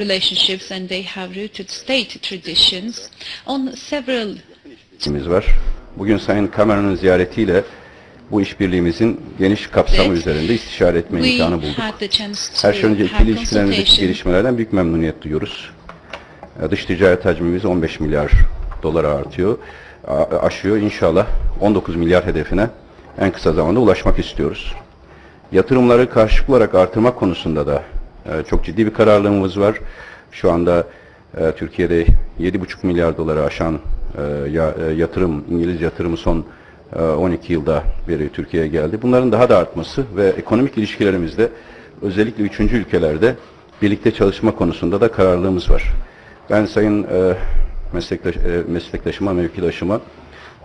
relationships and they have rooted state traditions on several var. Bugün Sayın Cameron'ın ziyaretiyle bu işbirliğimizin geniş kapsamı üzerinde istişare etme imkanı bulduk. Her şeyden önce ikili ilişkilerimizdeki gelişmelerden büyük memnuniyet duyuyoruz. E, Dış ticaret hacmimiz 15 milyar dolara artıyor. Aşıyor. İnşallah 19 milyar hedefine en kısa zamanda ulaşmak istiyoruz. Yatırımları karşılıklı olarak artırmak konusunda da e, çok ciddi bir kararlılığımız var. Şu anda e, Türkiye'de 7,5 milyar doları aşan e, e, yatırım, İngiliz yatırımı son e, 12 yılda beri Türkiye'ye geldi. Bunların daha da artması ve ekonomik ilişkilerimizde özellikle üçüncü ülkelerde birlikte çalışma konusunda da kararlılığımız var. Ben sayın e, meslektaş, e, meslektaşıma, mevkidaşıma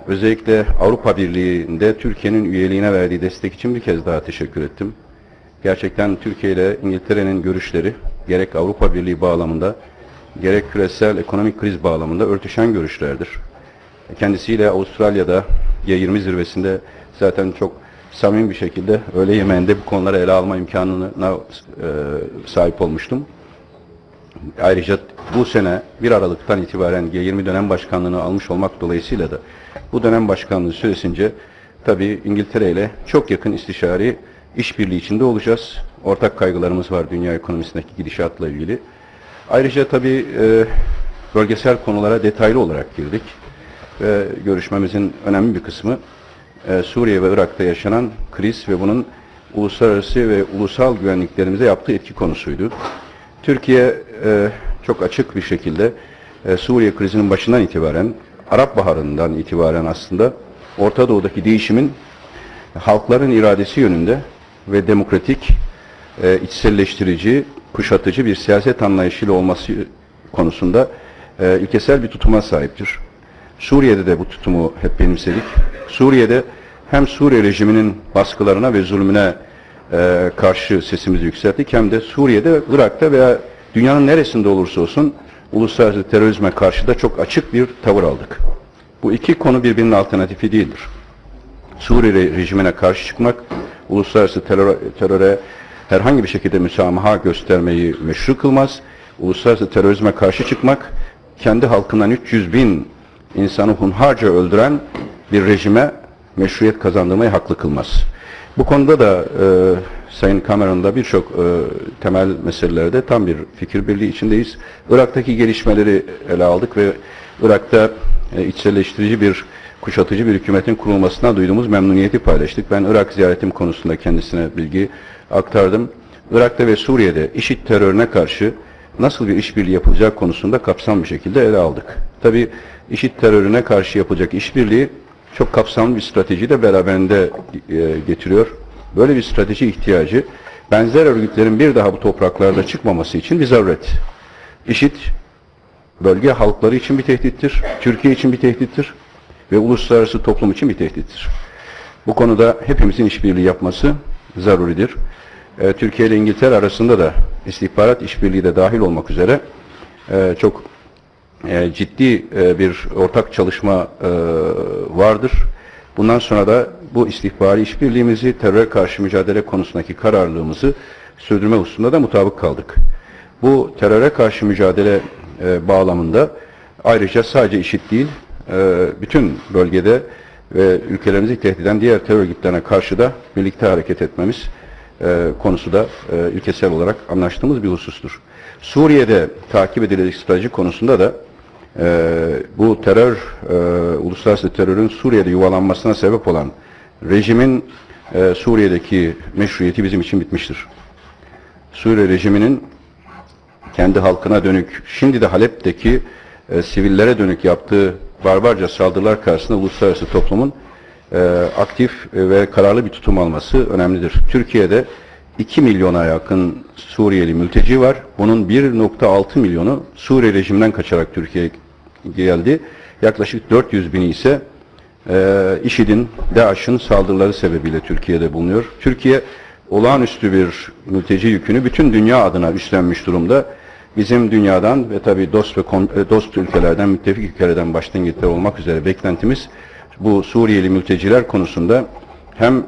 özellikle Avrupa Birliği'nde Türkiye'nin üyeliğine verdiği destek için bir kez daha teşekkür ettim. Gerçekten Türkiye ile İngiltere'nin görüşleri gerek Avrupa Birliği bağlamında gerek küresel ekonomik kriz bağlamında örtüşen görüşlerdir. Kendisiyle Avustralya'da G20 zirvesinde zaten çok samimi bir şekilde öğle yemeğinde bu konuları ele alma imkanına e, sahip olmuştum. Ayrıca bu sene 1 Aralık'tan itibaren G20 dönem başkanlığını almış olmak dolayısıyla da bu dönem başkanlığı süresince tabii İngiltere ile çok yakın istişari işbirliği içinde olacağız. Ortak kaygılarımız var dünya ekonomisindeki gidişatla ilgili. Ayrıca tabii e, bölgesel konulara detaylı olarak girdik ve görüşmemizin önemli bir kısmı e, Suriye ve Irak'ta yaşanan kriz ve bunun uluslararası ve ulusal güvenliklerimize yaptığı etki konusuydu. Türkiye e, çok açık bir şekilde e, Suriye krizinin başından itibaren, Arap Baharı'ndan itibaren aslında Orta Doğu'daki değişimin halkların iradesi yönünde ve demokratik, e, içselleştirici, kuşatıcı bir siyaset anlayışıyla olması konusunda e, ilkesel bir tutuma sahiptir. Suriye'de de bu tutumu hep benimsedik. Suriye'de hem Suriye rejiminin baskılarına ve zulmüne e, karşı sesimizi yükselttik hem de Suriye'de, Irak'ta veya dünyanın neresinde olursa olsun uluslararası terörizme karşı da çok açık bir tavır aldık. Bu iki konu birbirinin alternatifi değildir. Suriye rejimine karşı çıkmak, uluslararası terör, teröre herhangi bir şekilde müsamaha göstermeyi meşru kılmaz. Uluslararası terörizme karşı çıkmak, kendi halkından 300 bin insanı hunharca öldüren bir rejime meşruiyet kazandırmayı haklı kılmaz. Bu konuda da e, Sayın Cameron'da birçok e, temel meselelerde tam bir fikir birliği içindeyiz. Irak'taki gelişmeleri ele aldık ve Irak'ta e, içselleştirici bir kuşatıcı bir hükümetin kurulmasına duyduğumuz memnuniyeti paylaştık. Ben Irak ziyaretim konusunda kendisine bilgi aktardım. Irak'ta ve Suriye'de IŞİD terörüne karşı nasıl bir işbirliği yapılacak konusunda kapsamlı bir şekilde ele aldık. Tabi IŞİD terörüne karşı yapılacak işbirliği çok kapsamlı bir strateji de beraberinde e, getiriyor. Böyle bir strateji ihtiyacı benzer örgütlerin bir daha bu topraklarda çıkmaması için bir zaruret. IŞİD bölge halkları için bir tehdittir, Türkiye için bir tehdittir ve uluslararası toplum için bir tehdittir. Bu konuda hepimizin işbirliği yapması zaruridir. E, Türkiye ile İngiltere arasında da istihbarat işbirliği de dahil olmak üzere e, çok e, ciddi e, bir ortak çalışma e, vardır. Bundan sonra da bu istihbari işbirliğimizi teröre karşı mücadele konusundaki kararlılığımızı sürdürme hususunda da mutabık kaldık. Bu teröre karşı mücadele e, bağlamında ayrıca sadece IŞİD değil, bütün bölgede ve ülkelerimizi tehdit eden diğer terör örgütlerine karşı da birlikte hareket etmemiz e, konusu da e, ülkesel olarak anlaştığımız bir husustur. Suriye'de takip edilecek strateji konusunda da e, bu terör, e, uluslararası terörün Suriye'de yuvalanmasına sebep olan rejimin Suriye'deki meşruiyeti bizim için bitmiştir. Suriye rejiminin kendi halkına dönük, şimdi de Halep'teki e, sivillere dönük yaptığı barbarca saldırılar karşısında uluslararası toplumun e, aktif ve kararlı bir tutum alması önemlidir. Türkiye'de 2 milyona yakın Suriyeli mülteci var. Bunun 1.6 milyonu Suriye rejiminden kaçarak Türkiye'ye geldi. Yaklaşık 400 bini ise e, IŞİD'in, DAEŞ'in saldırıları sebebiyle Türkiye'de bulunuyor. Türkiye olağanüstü bir mülteci yükünü bütün dünya adına üstlenmiş durumda. Bizim dünyadan ve tabii dost ve e, dost ülkelerden, müttefik ülkelerden başta İngiltere olmak üzere beklentimiz bu Suriyeli mülteciler konusunda hem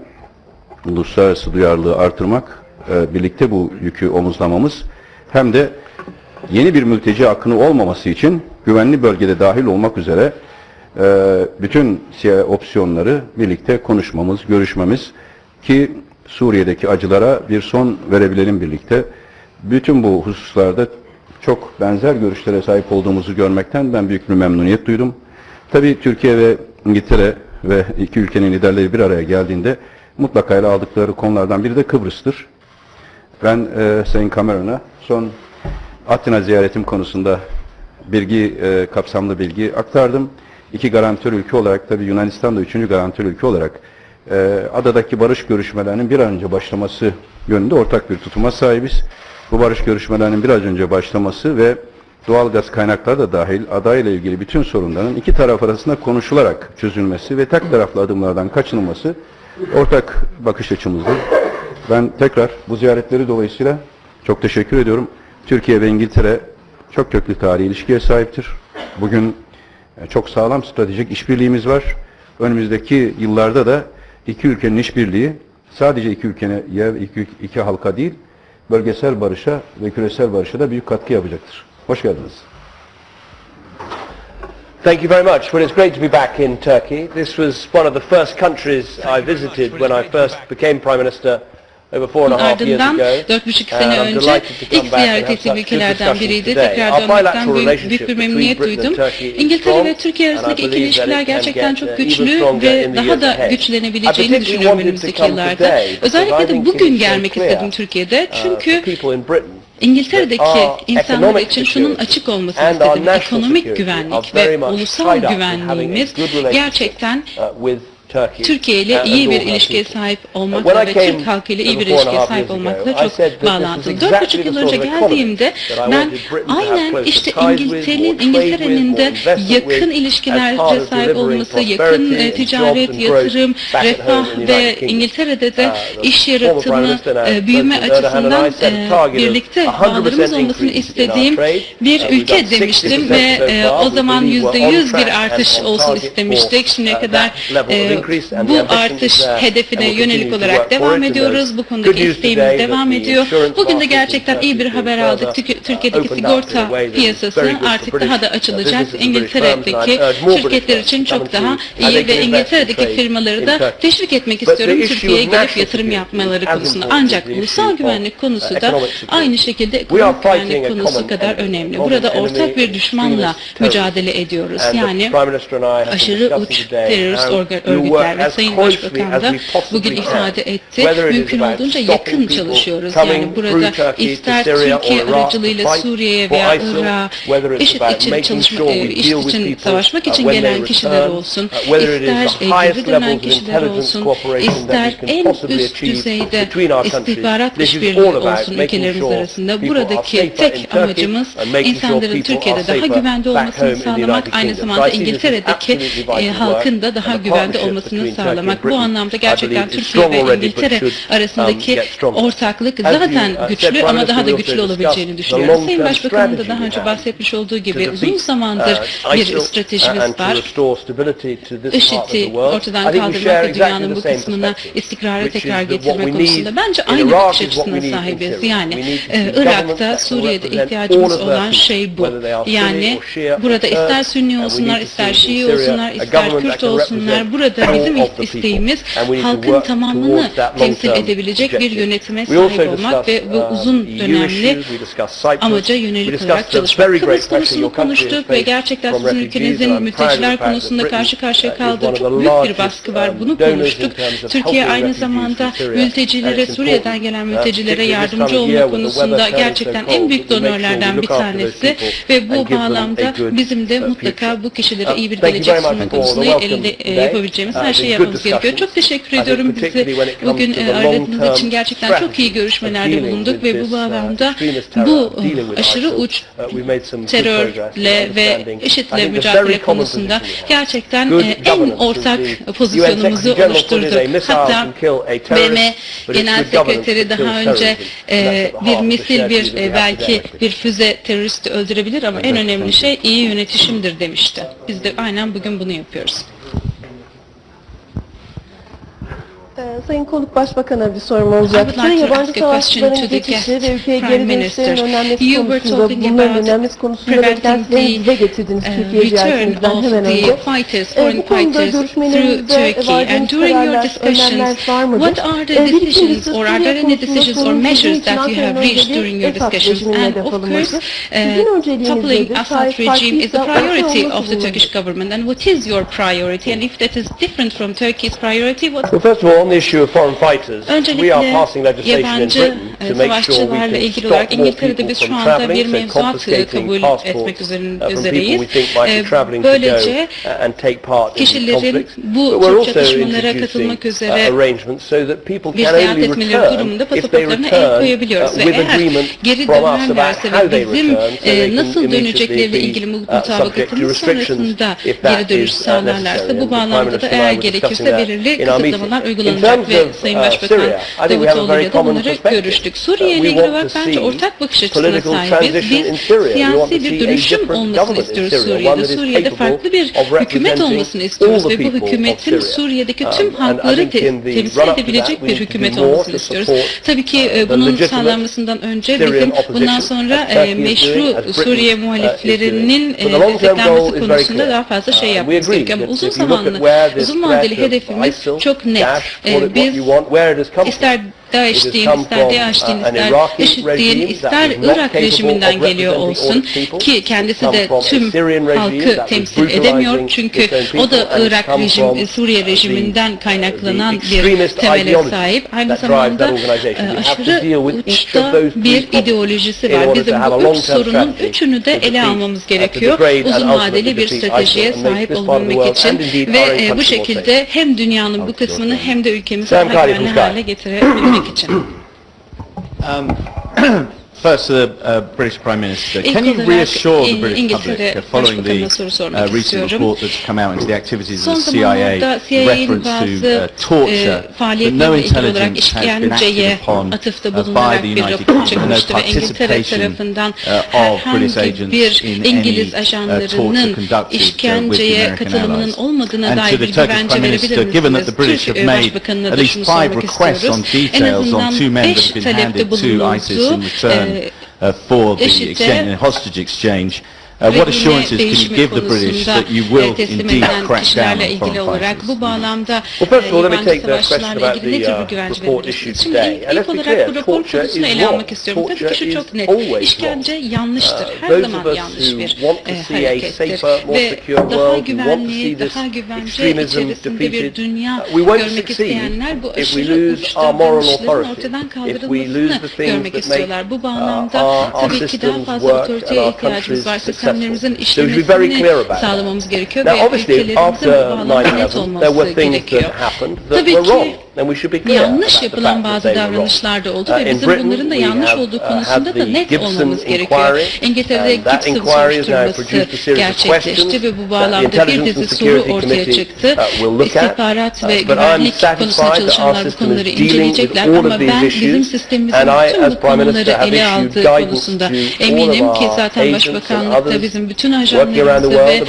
uluslararası duyarlılığı artırmak, e, birlikte bu yükü omuzlamamız hem de yeni bir mülteci akını olmaması için güvenli bölgede dahil olmak üzere e, bütün opsiyonları birlikte konuşmamız, görüşmemiz ki Suriye'deki acılara bir son verebilelim birlikte. Bütün bu hususlarda çok benzer görüşlere sahip olduğumuzu görmekten ben büyük bir memnuniyet duydum. Tabii Türkiye ve İngiltere ve iki ülkenin liderleri bir araya geldiğinde mutlaka ele aldıkları konulardan biri de Kıbrıs'tır. Ben e, Sayın Cameron'a son Atina ziyaretim konusunda bilgi e, kapsamlı bilgi aktardım. İki garantör ülke olarak tabi Yunanistan da üçüncü garantör ülke olarak e, adadaki barış görüşmelerinin bir an önce başlaması yönünde ortak bir tutuma sahibiz bu barış görüşmelerinin biraz önce başlaması ve doğal gaz kaynakları da dahil adayla ilgili bütün sorunların iki taraf arasında konuşularak çözülmesi ve tek taraflı adımlardan kaçınılması ortak bakış açımızdır. Ben tekrar bu ziyaretleri dolayısıyla çok teşekkür ediyorum. Türkiye ve İngiltere çok köklü tarihi ilişkiye sahiptir. Bugün e, çok sağlam stratejik işbirliğimiz var. Önümüzdeki yıllarda da iki ülkenin işbirliği sadece iki ülkene iki, iki halka değil, bölgesel barışa ve küresel barışa da büyük katkı yapacaktır. Hoş geldiniz. Thank you very much. Well, it's great to be back in Turkey. This was one of the first countries I visited when I first became Prime Minister bunun ardından 4,5 sene önce ilk ziyaret ettiğim ülkelerden biriydi. Tekrar dönmekten büyük, büyük bir memnuniyet duydum. İngiltere ve Türkiye arasındaki ikili ilişkiler gerçekten çok güçlü ve daha da güçlenebileceğini düşünüyorum önümüzdeki yıllarda. Özellikle de bugün gelmek istedim Türkiye'de çünkü İngiltere'deki insanlar için şunun açık olmasını istedim. Ekonomik güvenlik ve ulusal güvenliğimiz gerçekten Türkiye ile iyi bir ilişkiye sahip olmakla ve Türk halkı ile iyi bir ilişkiye sahip olmakla çok bağlantılı. Dört buçuk yıl önce geldiğimde ben aynen işte İngiltere'nin İngiltere'nin de yakın ilişkilere sahip olması, yakın e, ticaret, yatırım, refah ve İngiltere'de de iş yaratımı, e, büyüme açısından e, birlikte bağlarımız olmasını istediğim bir ülke demiştim ve o zaman yüzde yüz bir artış olsun istemiştik. Şimdiye kadar bu artış hedefine yönelik olarak devam ediyoruz. Bu konudaki isteğimiz devam ediyor. Bugün de gerçekten iyi bir haber aldık. Türkiye'deki sigorta piyasası artık daha da açılacak. İngiltere'deki şirketler için çok daha iyi ve İngiltere'deki firmaları da teşvik etmek istiyorum Türkiye'ye gelip yatırım yapmaları konusunda. Ancak ulusal güvenlik konusu da aynı şekilde ekonomik güvenlik konusu kadar önemli. Burada ortak bir düşmanla mücadele ediyoruz. Yani aşırı uç terörist örgütleri örgütler Sayın Başbakan da bugün ifade etti. Mümkün olduğunca yakın çalışıyoruz. Yani burada ister Türkiye aracılığıyla Suriye'ye veya Irak'a IŞİD için, çalışma, IŞİD e, için savaşmak için gelen kişiler olsun, ister geri dönen kişiler olsun, ister en üst düzeyde istihbarat işbirliği olsun ülkelerimiz arasında. Buradaki tek amacımız insanların Türkiye'de daha güvende olmasını sağlamak, aynı zamanda İngiltere'deki halkın da daha güvende olmasını başlamasını sağlamak bu anlamda gerçekten Türkiye ve İngiltere arasındaki ortaklık zaten güçlü ama daha da güçlü olabileceğini düşünüyorum. Sayın Başbakan'ın da daha önce bahsetmiş olduğu gibi uzun zamandır bir stratejimiz var. IŞİD'i ortadan kaldırmak ve dünyanın bu kısmına istikrarı tekrar getirmek konusunda bence aynı bakış açısına sahibiz. Yani e, Irak'ta, Suriye'de ihtiyacımız olan şey bu. Yani burada ister Sünni olsunlar, ister Şii olsunlar, ister Kürt olsunlar, burada Dolayısıyla bizim isteğimiz halkın tamamını temsil edebilecek bir yönetime sahip olmak ve bu uzun dönemli amaca yönelik olarak çalışmak. Kıbrıs konusunu konuştuk ve gerçekten sizin ülkenizin mülteciler konusunda karşı karşıya kaldığı çok büyük bir baskı var. Bunu konuştuk. Türkiye aynı zamanda mültecilere, Suriye'den gelen mültecilere yardımcı olma konusunda gerçekten en büyük donörlerden bir tanesi ve bu bağlamda bizim de mutlaka bu kişilere iyi bir gelecek sunma konusunda elinde yapabileceğimiz her şeyi yapmamız gerekiyor. Çok teşekkür ediyorum bizi bugün e, aradığınız için gerçekten çok iyi görüşmelerde bulunduk ve bu bağlamda bu uh, aşırı uç terörle ve IŞİD'le mücadele konusunda gerçekten e, en ortak pozisyonumuzu oluşturdu. Hatta BM Genel Sekreteri daha önce e, bir misil bir belki bir füze teröristi öldürebilir ama en önemli şey iyi yönetişimdir demişti. Biz de aynen bugün bunu yapıyoruz. the Sayın Konuk Başbakan'a bir sorum olacaktı. Yabancı savaşçıların geçişi ve ülkeye geri dönüşlerin önemlisi konusunda, bunların önemlisi konusunda beklentilerini dile getirdiniz Türkiye ziyaretinizden hemen önce. E, bu konuda görüşmelerinizde vardığınız kararlar, önlemler var mıdır? E, bir ikincisi Suriye konusunda sonucu için Ankara'nın önceliği Esad rejimine de kalınması. Sizin önceliğiniz nedir? Asad regime is a priority of the Turkish government and what is your priority and if that is different from Turkey's priority what... Well, first of all, on the Öncelikle yabancı savaşçılarla ilgili olarak İngiltere'de biz şu anda bir mevzuat e, kabul etmek üzereyiz. E, böylece kişilerin bu tür çatışmalara katılmak üzere bir seyahat etmeleri durumunda pasaportlarına el koyabiliyoruz. Ve eğer geri dönerlerse ve bizim e, nasıl dönecekleriyle ilgili mutabakatımız sonrasında geri dönüş sağlarlarsa bu bağlamda da eğer gerekirse belirli kısıtlamalar uygulanacak ve Sayın Başbakan Davutoğlu ile bunları görüştük. Suriye ile ilgili olarak bence ortak bakış açısına sahibiz. Biz siyasi bir dönüşüm olmasını istiyoruz Suriye'de. Suriye'de farklı bir hükümet olmasını istiyoruz ve bu hükümetin Suriye'deki tüm halkları te temsil edebilecek bir hükümet olmasını istiyoruz. Tabii ki e, bunun sağlanmasından önce bizim bundan sonra e, meşru Suriye muhaliflerinin desteklenmesi e, konusunda daha fazla şey yapmamız gerekiyor. Ama uzun zamanlı, uzun vadeli hedefimiz çok net. what you want, where it has come from. DAEŞ değil, ister DAEŞ değil, ister IŞİD ister Irak rejiminden geliyor olsun ki kendisi de tüm halkı temsil edemiyor çünkü o da Irak rejim, Suriye rejiminden kaynaklanan bir temele sahip. Aynı zamanda uh, aşırı uçta bir ideolojisi var. Bizim bu üç sorunun üçünü de ele almamız gerekiyor. Uzun vadeli bir stratejiye sahip olabilmek için ve e, bu şekilde hem dünyanın bu kısmını hem de ülkemizi hayvanlı hale getirebilmek kitchen. Um, First, the uh, British Prime Minister, can you reassure the British İngiltere public following the uh, recent report that's come out into the activities of the CIA, reference to uh, uh, torture, e, that no intelligence has been acted upon uh, by the United Kingdom, no participation uh, of British agents in any uh, torture conducted uh, with the American allies. And to the Turkish Prime Minister, given that the British have made at least five requests on details on two men that have been handed to ISIS in return, uh, for the exchange, hostage exchange uh, what assurances can you give the British that you will indeed crack down on foreign fighters? Well, first of all, let me take the question about the uh, report issued today. And let's be clear, torture is wrong. Torture is always wrong. Uh, those of us who want to see a safer, more secure world, who want to see this extremism defeated, uh, we won't succeed if we lose our moral authority, if we lose the things that make uh, our, our systems work and our countries succeed. cümlelerimizin işlemesini sağlamamız gerekiyor ve ülkelerimizin bu bağlamda net olması gerekiyor. Tabii ki Yanlış yapılan bazı davranışlar da oldu ve bizim bunların da yanlış olduğu konusunda da net olmamız gerekiyor. İngiltere'de Gibson soruşturması gerçekleşti ve bu bağlamda bir dizi soru ortaya çıktı. İstihbarat ve güvenlik konusunda çalışanlar bu konuları inceleyecekler ama ben bizim sistemimizin tüm bu konuları ele aldığı konusunda eminim ki zaten Başbakanlık'ta bizim bütün ajanlarımızı ve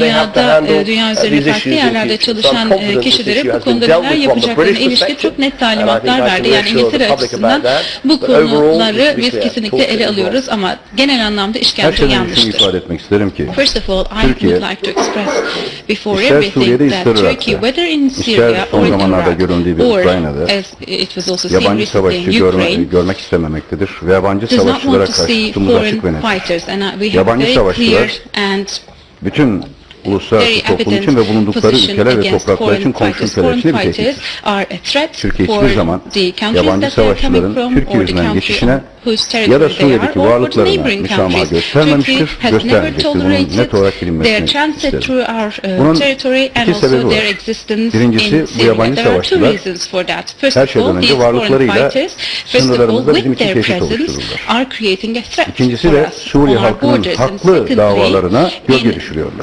dünyada, e, dünya üzerinde farklı yerlerde çalışan kişilere bu konuda neler yapacaklarını ilişki çok net talimatlar verdi. Yani İngiltere açısından bu konuları biz kesinlikle ele alıyoruz ama genel anlamda işkence şey yanlıştır. ifade etmek isterim ki First of all, I Türkiye, would like to express before ister everything Suriye'de, ister that Turkey, whether in Syria or in Iraq, or as it was also seen recently in Ukraine, görmek istememektedir ve yabancı savaşçılara karşı tutumuz açık ve net. Uh, yabancı savaşçılar bütün uluslararası toplum için ve bulundukları ülkeler ve topraklar için komşu ülkeler için bir tehdittir. Türkiye hiçbir zaman yabancı savaşçıların Türkiye yüzünden geçişine müsamaha countries. Turkey göstermemiştir, has never göstermeyecektir. Bunun net olarak bilinmesini isterim. uh, Bunun iki sebebi var. Birincisi, in bu yabancı savaşçılar her şeyden önce varlıklarıyla sınırlarımızda bizim için tehdit oluştururlar. İkincisi de Suriye halkının haklı davalarına gölge düşürüyorlar.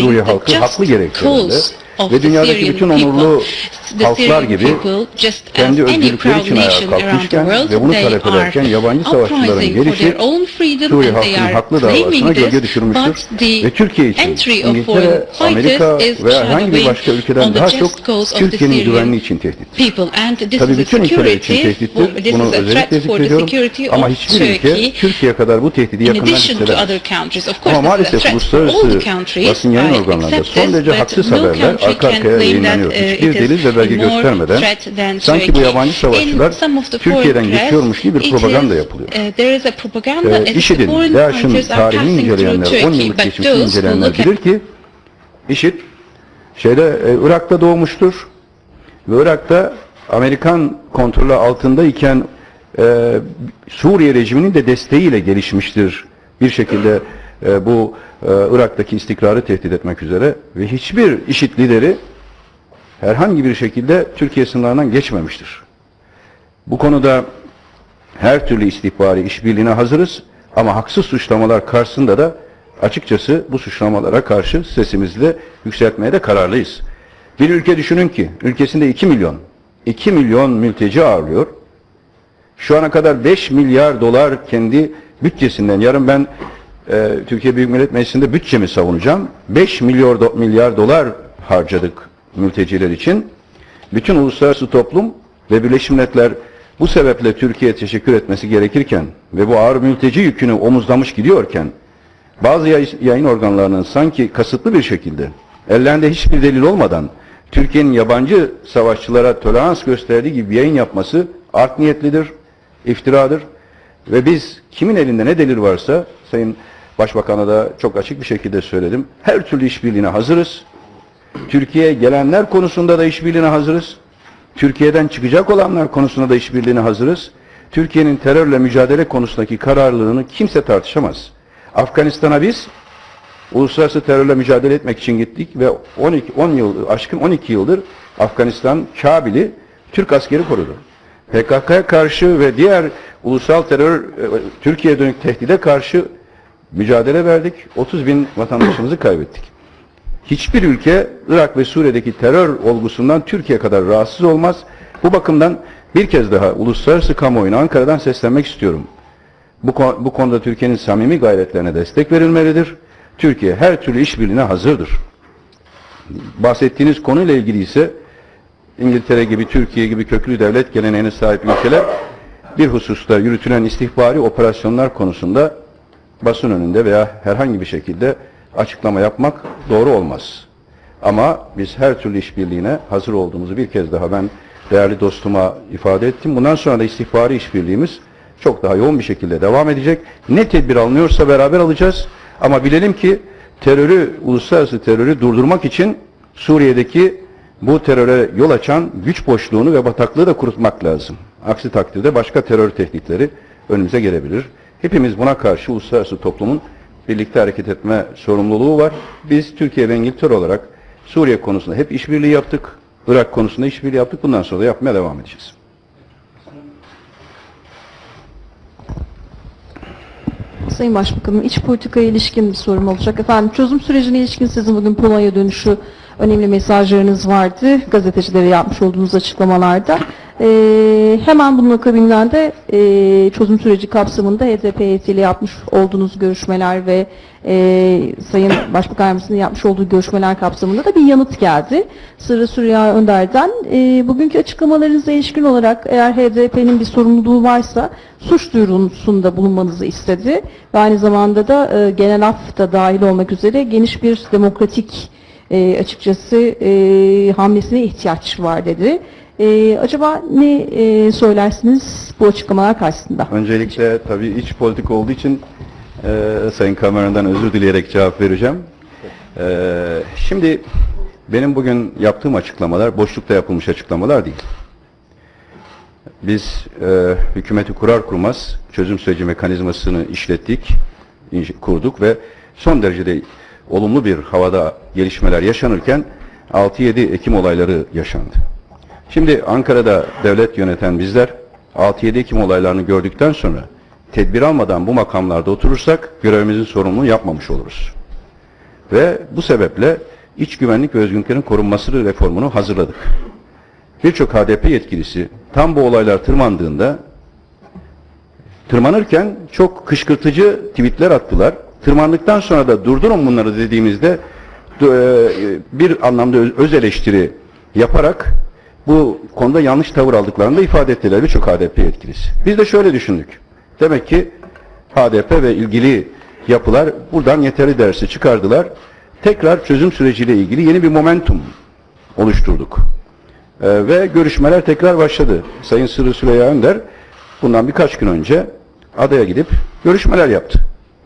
Suriye halkı haklı gerekçelerle ve dünyadaki bütün onurlu halklar gibi kendi özgürlükleri için ayağa kalkmışken ve bunu talep ederken yabancı savaşçıların gelişi Suriye halkının haklı davasına gölge düşürmüştür. Ve Türkiye için İngiltere, Amerika ve herhangi bir başka ülkeden daha çok Türkiye'nin güvenliği için tehdittir. a bütün ülkeler için tehdittir. Bunu özellikle zikrediyorum. Ama hiçbir ülke Türkiye kadar bu tehdidi yakından hissedemez. Ama maalesef uluslararası basın yayın organlarında son derece haksız haberler arka arkaya yayınlanıyor. uh, Hiçbir delil ve belge göstermeden sanki bu yabancı savaşçılar Türkiye'den geçiyormuş gibi bir propaganda yapılıyor. if IŞİD'in, DAEŞ'in tarihini inceleyenler, 10 Turkey, yıllık geçmişini inceleyenler bilir ki IŞİD şeyde e, Irak'ta doğmuştur ve Irak'ta Amerikan kontrolü altındayken e, Suriye rejiminin de desteğiyle gelişmiştir bir şekilde e, bu e, Irak'taki istikrarı tehdit etmek üzere ve hiçbir IŞİD lideri herhangi bir şekilde Türkiye sınırlarından geçmemiştir. Bu konuda her türlü istihbari işbirliğine hazırız ama haksız suçlamalar karşısında da açıkçası bu suçlamalara karşı sesimizi yükseltmeye de kararlıyız. Bir ülke düşünün ki ülkesinde 2 milyon, 2 milyon mülteci ağırlıyor. Şu ana kadar 5 milyar dolar kendi bütçesinden, yarın ben e, Türkiye Büyük Millet Meclisi'nde bütçemi savunacağım. 5 milyar, do- milyar dolar harcadık mülteciler için. Bütün uluslararası toplum ve Birleşmiş Milletler bu sebeple Türkiye'ye teşekkür etmesi gerekirken ve bu ağır mülteci yükünü omuzlamış gidiyorken bazı yay- yayın organlarının sanki kasıtlı bir şekilde ellerinde hiçbir delil olmadan Türkiye'nin yabancı savaşçılara tolerans gösterdiği gibi yayın yapması art niyetlidir, iftiradır ve biz kimin elinde ne delil varsa Sayın Başbakan'a da çok açık bir şekilde söyledim. Her türlü işbirliğine hazırız. Türkiye'ye gelenler konusunda da işbirliğine hazırız. Türkiye'den çıkacak olanlar konusunda da işbirliğine hazırız. Türkiye'nin terörle mücadele konusundaki kararlılığını kimse tartışamaz. Afganistan'a biz uluslararası terörle mücadele etmek için gittik ve 12 10 yıl aşkın 12 yıldır Afganistan Kabil'i Türk askeri korudu. PKK'ya karşı ve diğer ulusal terör e, Türkiye'ye dönük tehdide karşı mücadele verdik. 30 bin vatandaşımızı kaybettik. Hiçbir ülke Irak ve Suriye'deki terör olgusundan Türkiye kadar rahatsız olmaz. Bu bakımdan bir kez daha uluslararası kamuoyuna Ankara'dan seslenmek istiyorum. Bu, bu konuda Türkiye'nin samimi gayretlerine destek verilmelidir. Türkiye her türlü işbirliğine hazırdır. Bahsettiğiniz konuyla ilgili ise İngiltere gibi, Türkiye gibi köklü devlet geleneğine sahip ülkeler bir hususta yürütülen istihbari operasyonlar konusunda basın önünde veya herhangi bir şekilde açıklama yapmak doğru olmaz. Ama biz her türlü işbirliğine hazır olduğumuzu bir kez daha ben değerli dostuma ifade ettim. Bundan sonra da istihbari işbirliğimiz çok daha yoğun bir şekilde devam edecek. Ne tedbir alınıyorsa beraber alacağız. Ama bilelim ki terörü, uluslararası terörü durdurmak için Suriye'deki bu teröre yol açan güç boşluğunu ve bataklığı da kurutmak lazım. Aksi takdirde başka terör tehditleri önümüze gelebilir. Hepimiz buna karşı uluslararası toplumun birlikte hareket etme sorumluluğu var. Biz Türkiye ve İngiltere olarak Suriye konusunda hep işbirliği yaptık. Irak konusunda işbirliği yaptık. Bundan sonra da yapmaya devam edeceğiz. Sayın Başbakanım, iç politikaya ilişkin bir sorum olacak. Efendim, çözüm sürecine ilişkin sizin bugün Polonya dönüşü önemli mesajlarınız vardı. Gazetecilere yapmış olduğunuz açıklamalarda. Ee, hemen bunun akabından de e, çözüm süreci kapsamında HDP heyetiyle yapmış olduğunuz görüşmeler ve e, Sayın Başbakan Yardımcısının yapmış olduğu görüşmeler kapsamında da bir yanıt geldi. Sırrı Süreyya Önder'den. E, bugünkü açıklamalarınıza ilişkin olarak eğer HDP'nin bir sorumluluğu varsa suç duyurusunda bulunmanızı istedi. Ve aynı zamanda da e, genel af da dahil olmak üzere geniş bir demokratik e, açıkçası e, hamlesine ihtiyaç var dedi. E, acaba ne e, söylersiniz bu açıklamalar karşısında? Öncelikle tabii iç politik olduğu için e, Sayın Cameron'dan özür dileyerek cevap vereceğim. E, şimdi benim bugün yaptığım açıklamalar boşlukta yapılmış açıklamalar değil. Biz e, hükümeti kurar kurmaz çözüm süreci mekanizmasını işlettik, kurduk ve son derecede olumlu bir havada gelişmeler yaşanırken 6-7 Ekim olayları yaşandı. Şimdi Ankara'da devlet yöneten bizler 6-7 Ekim olaylarını gördükten sonra tedbir almadan bu makamlarda oturursak görevimizin sorumluluğunu yapmamış oluruz. Ve bu sebeple iç güvenlik ve özgürlüklerin korunması reformunu hazırladık. Birçok HDP yetkilisi tam bu olaylar tırmandığında tırmanırken çok kışkırtıcı tweetler attılar. Tırmandıktan sonra da durdurun bunları dediğimizde e, bir anlamda öz- eleştiri yaparak bu konuda yanlış tavır aldıklarını da ifade ettiler birçok HDP yetkilisi. Biz de şöyle düşündük. Demek ki HDP ve ilgili yapılar buradan yeterli dersi çıkardılar. Tekrar çözüm süreciyle ilgili yeni bir momentum oluşturduk. Ee, ve görüşmeler tekrar başladı. Sayın Sırrı Süreyya Önder bundan birkaç gün önce adaya gidip görüşmeler yaptı.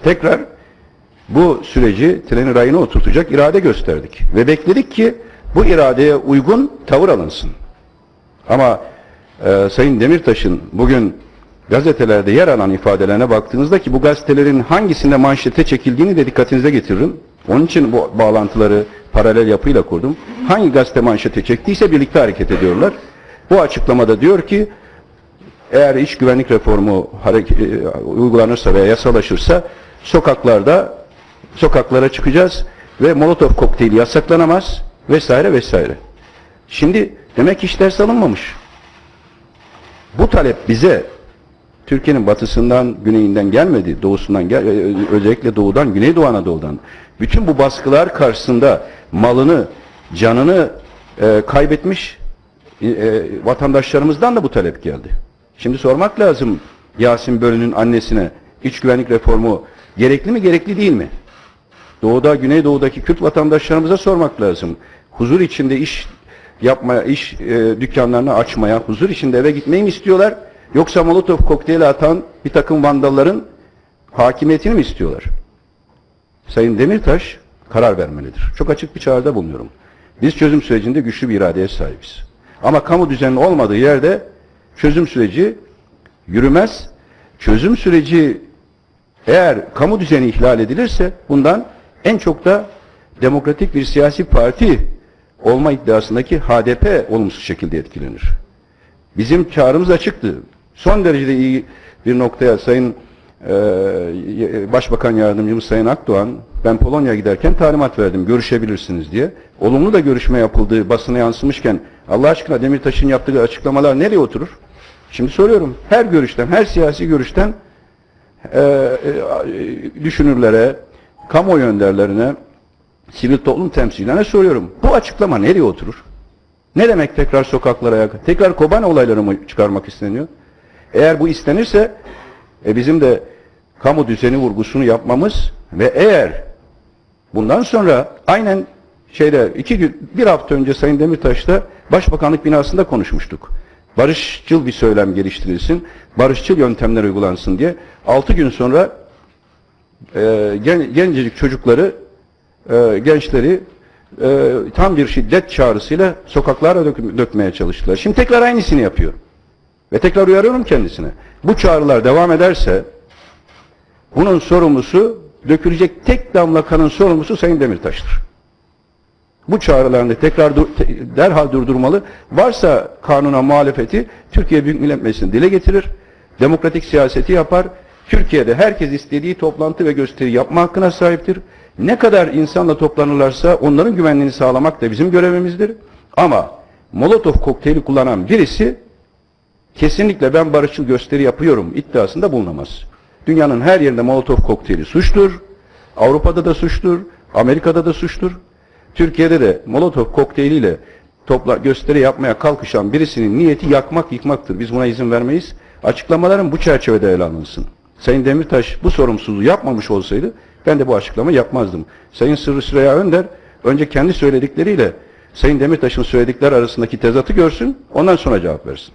Tekrar bu süreci trenin rayına oturtacak irade gösterdik. Ve bekledik ki bu iradeye uygun tavır alınsın. Ama e, Sayın Demirtaş'ın bugün gazetelerde yer alan ifadelerine baktığınızda ki bu gazetelerin hangisinde manşete çekildiğini de dikkatinize getiririm. Onun için bu bağlantıları paralel yapıyla kurdum. Hangi gazete manşete çektiyse birlikte hareket ediyorlar. Bu açıklamada diyor ki eğer iç güvenlik reformu e, uygulanırsa veya yasalaşırsa sokaklarda sokaklara çıkacağız ve molotof kokteyli yasaklanamaz vesaire vesaire. Şimdi demek hiç ders alınmamış. Bu talep bize Türkiye'nin batısından, güneyinden gelmedi, doğusundan gel, e, özellikle doğudan, Güneydoğu Anadolu'dan. Bütün bu baskılar karşısında malını, canını e, kaybetmiş e, e, vatandaşlarımızdan da bu talep geldi. Şimdi sormak lazım Yasin Bölü'nün annesine iç güvenlik reformu gerekli mi, gerekli değil mi? Doğuda, Güneydoğu'daki Kürt vatandaşlarımıza sormak lazım. Huzur içinde iş yapmaya, iş e, dükkanlarını açmaya, huzur içinde eve gitmeyi mi istiyorlar? Yoksa Molotov kokteyli atan bir takım vandalların hakimiyetini mi istiyorlar? Sayın Demirtaş karar vermelidir. Çok açık bir çağrıda bulunuyorum. Biz çözüm sürecinde güçlü bir iradeye sahibiz. Ama kamu düzeninin olmadığı yerde çözüm süreci yürümez. Çözüm süreci eğer kamu düzeni ihlal edilirse bundan en çok da demokratik bir siyasi parti olma iddiasındaki HDP olumsuz şekilde etkilenir. Bizim çağrımız açıktı. Son derecede iyi bir noktaya Sayın e, Başbakan Yardımcımız Sayın Akdoğan ben Polonya'ya giderken talimat verdim görüşebilirsiniz diye. Olumlu da görüşme yapıldığı basına yansımışken Allah aşkına Demirtaş'ın yaptığı açıklamalar nereye oturur? Şimdi soruyorum her görüşten, her siyasi görüşten e, e, düşünürlere, kamuoyu önderlerine, sivil toplum temsilcilerine soruyorum. Bu açıklama nereye oturur? Ne demek tekrar sokaklara yak? Tekrar Kobane olayları mı çıkarmak isteniyor? Eğer bu istenirse e, bizim de kamu düzeni vurgusunu yapmamız ve eğer bundan sonra aynen şeyde iki gün bir hafta önce Sayın Demirtaş'ta Başbakanlık binasında konuşmuştuk. Barışçıl bir söylem geliştirilsin, barışçıl yöntemler uygulansın diye. Altı gün sonra e, gen, gencecik çocukları, e, gençleri e, tam bir şiddet çağrısıyla sokaklara dök- dökmeye çalıştılar. Şimdi tekrar aynısını yapıyor. Ve tekrar uyarıyorum kendisine. Bu çağrılar devam ederse bunun sorumlusu dökülecek tek damla kanın sorumlusu Sayın Demirtaş'tır. Bu çağrılarını tekrar dur- te- derhal durdurmalı. Varsa kanuna muhalefeti Türkiye Büyük Millet Meclisi'ne dile getirir. Demokratik siyaseti yapar. Türkiye'de herkes istediği toplantı ve gösteri yapma hakkına sahiptir. Ne kadar insanla toplanırlarsa onların güvenliğini sağlamak da bizim görevimizdir. Ama Molotov kokteyli kullanan birisi kesinlikle ben barışçıl gösteri yapıyorum iddiasında bulunamaz. Dünyanın her yerinde Molotov kokteyli suçtur. Avrupa'da da suçtur. Amerika'da da suçtur. Türkiye'de de Molotov kokteyliyle topla gösteri yapmaya kalkışan birisinin niyeti yakmak, yıkmaktır. Biz buna izin vermeyiz. Açıklamaların bu çerçevede ele alınsın. Sayın Demirtaş bu sorumsuzluğu yapmamış olsaydı ben de bu açıklamayı yapmazdım. Sayın Sırrı Süreyya Önder önce kendi söyledikleriyle Sayın Demirtaş'ın söyledikleri arasındaki tezatı görsün, ondan sonra cevap versin.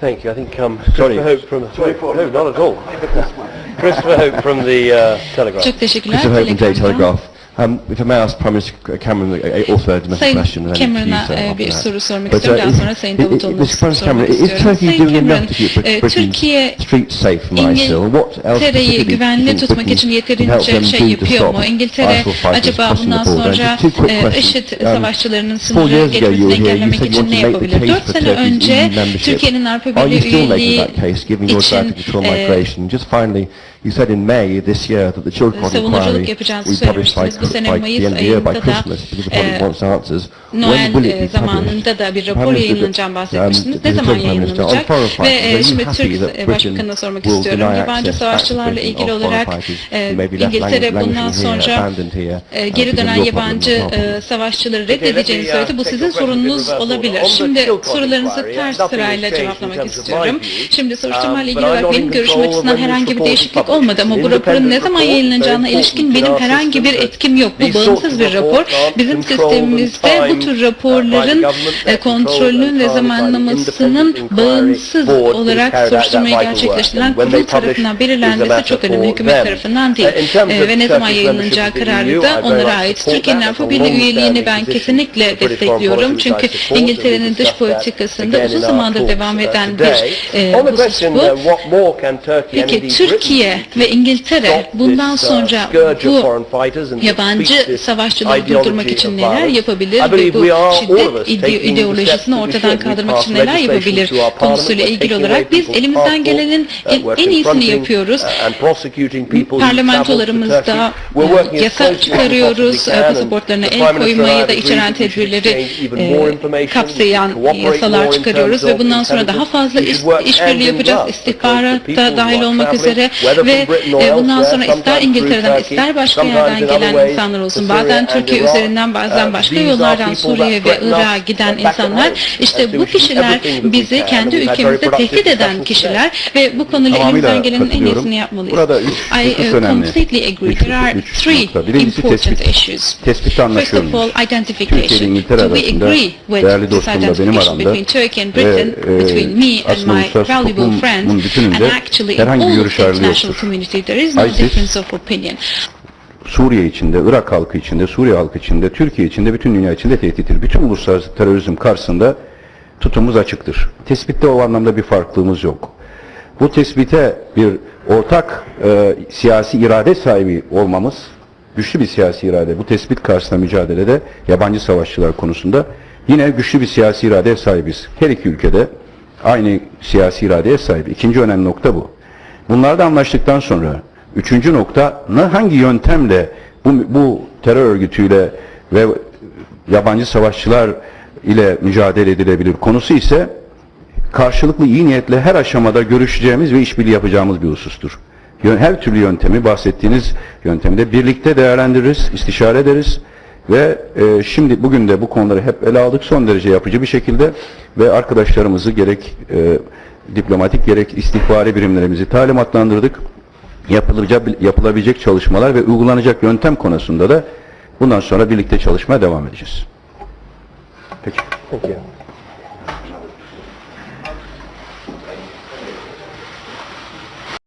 Thank you. I think um, Sorry. Christopher Hope from... No, not at all. Christopher Hope from the uh, Telegraph. Çok teşekkürler. Christopher Hope from Telegram'dan. Telegraph. Um, if I may ask Prime Minister Cameron e, author domestic Sayın question. Cameron'a e, bir soru sormak But, istiyorum. Uh, Daha sonra Sayın Davutoğlu'na sormak Cameron, istiyorum. Is Sayın Cameron, e, Türkiye İngiltere'yi güvenli tutmak için yeterince şey yapıyor mu? İngiltere acaba bundan sonra e, IŞİD savaşçılarının sınırı Are you still making that case, given your Türkiye'nin to control migration? Just finally. You said in May this year that the Chilcot Savunuculuk inquiry yapacağınızı we publish by, söylemiştiniz. Bu sene by Mayıs the end of the year, by ayında da, Christmas, because the public e, wants answers. Noel When will it e, be zamanında published? da bir Prime rapor Minister, yayınlanacağını um, bahsetmiştiniz. Ne zaman Prime Minister, on yayınlanacak? foreign Ve fighters, e, are you şimdi happy Türk that e, Britain Başbakanı'na sormak will istiyorum. deny Yabancı access savaşçılarla back to ilgili Britain of olarak foreign fighters e, who may be left İngiltere languishing bundan here, sonra abandoned here, e, uh, geri because of dönen your problem, yabancı problem. e, savaşçıları uh, söyledi. Bu sizin sorununuz olabilir. Şimdi sorularınızı ters sırayla cevaplamak istiyorum. Şimdi soruşturma ile Um, ilgili olarak benim görüşüm açısından herhangi bir değişiklik published. Olmadı ama bu raporun ne zaman yayınlanacağına ilişkin benim herhangi bir etkim yok. Bu bağımsız bir rapor. Bizim sistemimizde bu tür the raporların e, kontrolünün ve zamanlamasının bağımsız olarak soruşturmayı gerçekleştiren kurul tarafından belirlenmesi çok önemli. Hükümet tarafından değil. E, of ve ne zaman yayınlanacağı kararı da onlara ait. Türkiye'nin. Avrupa Birliği üyeliğini ben kesinlikle destekliyorum. Çünkü İngiltere'nin dış politikasında uzun zamandır devam eden bir e, husus bu. uh, Peki Türkiye ve İngiltere bundan uh, sonra bu yabancı savaşçıları durdurmak için neler yapabilir ve bu şiddet ideolojisini ortadan kaldırmak için neler yapabilir konusuyla ilgili olarak biz elimizden gelenin Uh, en, en iyisini yapıyoruz. uh, Parlamentolarımızda as yasa çıkarıyoruz, and pasaportlarına el koymayı da içeren tedbirleri e, kapsayan yasalar çıkarıyoruz ve bundan sonra daha fazla iş, işbirliği yapacağız. glove, İstihbarat because the people da who dahil olmak üzere whether ve e, bundan sonra ister İngiltere'den ister başka yerden gelen insanlar olsun. Bazen Türkiye üzerinden bazen Uh, başka yollardan Suriye ve Irak'a giden insanlar. İşte bu kişiler bizi kendi ülkemizde tehdit eden kişiler ve bu konuyla elimizden gelenin en iyisini yapmalıyız. Burada üç I uh, completely agree. Üç- There are three important tespit. issues. Tespitte First of all, identification. Do we agree with değerli this dostumla benim identification aramda between Turkey and ve Britain, e, between me and my valuable bütününde and actually in all international. Community there is no ISIS, difference of opinion. Suriye içinde, Irak halkı içinde, Suriye halkı içinde, Türkiye içinde, bütün dünya içinde tehdittir. Bütün uluslararası terörizm karşısında tutumumuz açıktır. Tespitte o anlamda bir farklılığımız yok. Bu tespite bir ortak e, siyasi irade sahibi olmamız, güçlü bir siyasi irade, bu tespit karşısında mücadelede yabancı savaşçılar konusunda yine güçlü bir siyasi iradeye sahibiz. Her iki ülkede aynı siyasi iradeye sahip. İkinci önemli nokta bu. Bunlarda anlaştıktan sonra üçüncü nokta hangi yöntemle bu, bu terör örgütüyle ve yabancı savaşçılar ile mücadele edilebilir konusu ise karşılıklı iyi niyetle her aşamada görüşeceğimiz ve işbirliği yapacağımız bir husustur. Her türlü yöntemi bahsettiğiniz yöntemi de birlikte değerlendiririz, istişare ederiz ve e, şimdi bugün de bu konuları hep ele aldık son derece yapıcı bir şekilde ve arkadaşlarımızı gerek e, diplomatik gerek istihbari birimlerimizi talimatlandırdık. Yapılacak, yapılabilecek çalışmalar ve uygulanacak yöntem konusunda da bundan sonra birlikte çalışmaya devam edeceğiz. Peki. You.